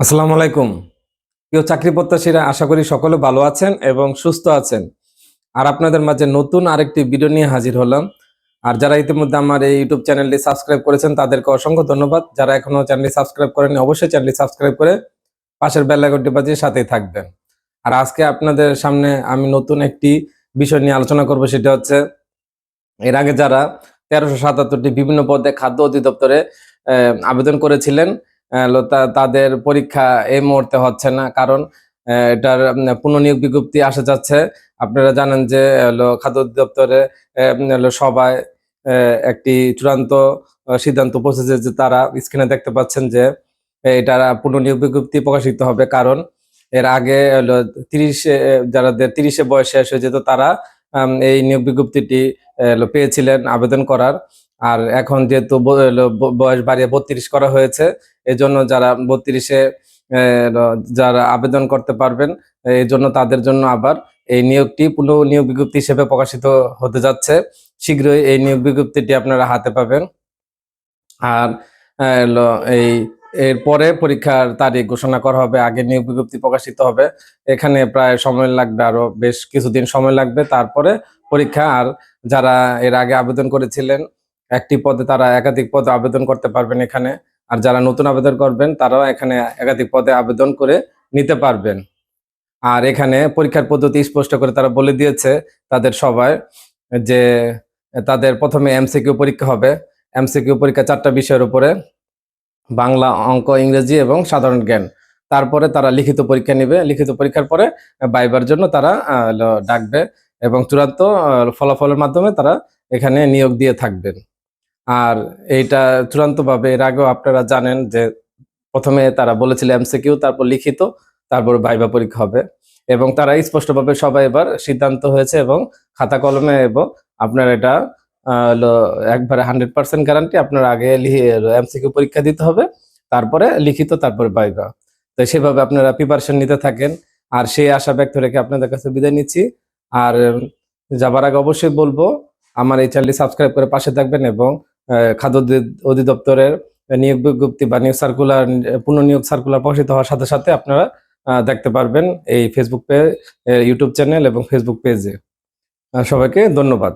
আসসালামু আলাইকুম। প্রিয় চাকরি প্রত্যাশীরা, আশা করি সকলে ভালো আছেন এবং সুস্থ আছেন। আর আপনাদের মাঝে নতুন আরেকটি ভিডিও নিয়ে হাজির হলাম। আর যারা ইতিমধ্যে আমার এই ইউটিউব চ্যানেলটি সাবস্ক্রাইব করেছেন, তাদেরকে অসংখ্য ধন্যবাদ। যারা এখনও চ্যানেলটি সাবস্ক্রাইব করেনি অবশ্যই চ্যানেলটি সাবস্ক্রাইব করে পাশের বেল আইকনটি বাজিয়ে সাথেই থাকবেন। আর আজকে আপনাদের সামনে আমি নতুন একটি বিষয় নিয়ে আলোচনা করব, সেটা হচ্ছে এর আগে যারা তেরোশো সাতাত্তরটি বিভিন্ন পদে খাদ্য অধিদপ্তরে আবেদন করেছিলেন তাদের পরীক্ষা এই মুহূর্তে হচ্ছে না। কারণ এটার পুনঃনিয়োগ বিজ্ঞপ্তি আসা যাচ্ছে। আপনারা জানেন যে খাদ্য হলো সবাই একটি চূড়ান্ত সিদ্ধান্ত পৌঁছেছে যে তারা স্ক্রিনে দেখতে পাচ্ছেন যে, এটার পুনঃনিয়োগ বিজ্ঞপ্তি প্রকাশিত হবে। কারণ, এর আগে হলো তিরিশে যারাদের তিরিশে বয়স শেষ হয়ে যেত তারা এই নিয়োগ বিজ্ঞপ্তিটি পেয়েছিলেন আবেদন করার। আর এখন যেহেতু বয়স বাড়িয়ে বত্রিশ করা হয়েছে এই জন্য যারা বত্রিশে যারা আবেদন করতে পারবেন এই জন্য তাদের জন্য আবার এই নিয়োগটি পুনঃ নিয়োগ বিজ্ঞপ্তি হিসেবে প্রকাশিত হতে যাচ্ছে। শীঘ্রই এই নিয়োগ বিজ্ঞপ্তিটি আপনারা হাতে পাবেন। আর এই, এরপরে পরীক্ষার তারিখ ঘোষণা করা হবে, আগে নিয়োগ বিজ্ঞপ্তি প্রকাশিত হবে। এখানে প্রায় সময় লাগবে, আরও বেশ কিছুদিন সময় লাগবে। তারপরে পরীক্ষা, আর যারা এর আগে আবেদন করেছিলেন একটি পদে তারা একাধিক পদে আবেদন করতে পারবেন এখানে। আর যারা নতুন আবেদন করবেন, তারাও এখানে একাধিক পদে আবেদন করে নিতে পারবেন। আর এখানে পরীক্ষার পদ্ধতি স্পষ্ট করে তারা বলে দিয়েছে তাদের সবাই যে তাদের প্রথমে এমসিকিউ পরীক্ষা হবে। এমসিকিউ পরীক্ষা চারটা বিষয়ের উপরে, বাংলা, অঙ্ক, ইংরেজি এবং সাধারণ জ্ঞান। তারপরে তারা লিখিত পরীক্ষা নেবে। লিখিত পরীক্ষার পরে বাইবার জন্য তারা ডাকবে এবং চূড়ান্ত ফলাফলের মাধ্যমে তারা এখানে নিয়োগ দিয়ে থাকবেন। আর এইটা চূড়ান্তভাবে এর আগেও আপনারা জানেন যে প্রথমে তারা বলেছিল এমসিকিউ তারপর লিখিত, তারপর ভাইবা পরীক্ষা হবে। এবং তারা স্পষ্টভাবে সবাই এবার সিদ্ধান্ত হয়েছে এবং খাতা কলমে এবং আপনার এটা একবারে হান্ড্রেড পার্সেন্ট গ্যারান্টি আপনার আগে এমসিকিউ পরীক্ষা দিতে হবে, তারপরে লিখিত, তারপরে ভাইবা তো সেভাবে আপনারা প্রিপারেশন নিতে থাকেন। আর সেই আশা ব্যক্ত রেখে আপনাদের কাছে বিদায় নিচ্ছি। আর যাবার আগে অবশ্যই বলব, আমার এই চ্যানেলটি সাবস্ক্রাইব করে পাশে থাকবেন এবং খাদ্য অধি- অধিদপ্তরের নিয়োগ বিজ্ঞপ্তি বা নিয়োগ সার্কুলার পুনঃনিয়োগ সার্কুলার প্রকাশিত হওয়ার সাথে সাথে আপনারা দেখতে পারবেন এই ফেসবুক পেজ ইউটিউব চ্যানেল এবং ফেসবুক পেজে সবাইকে ধন্যবাদ।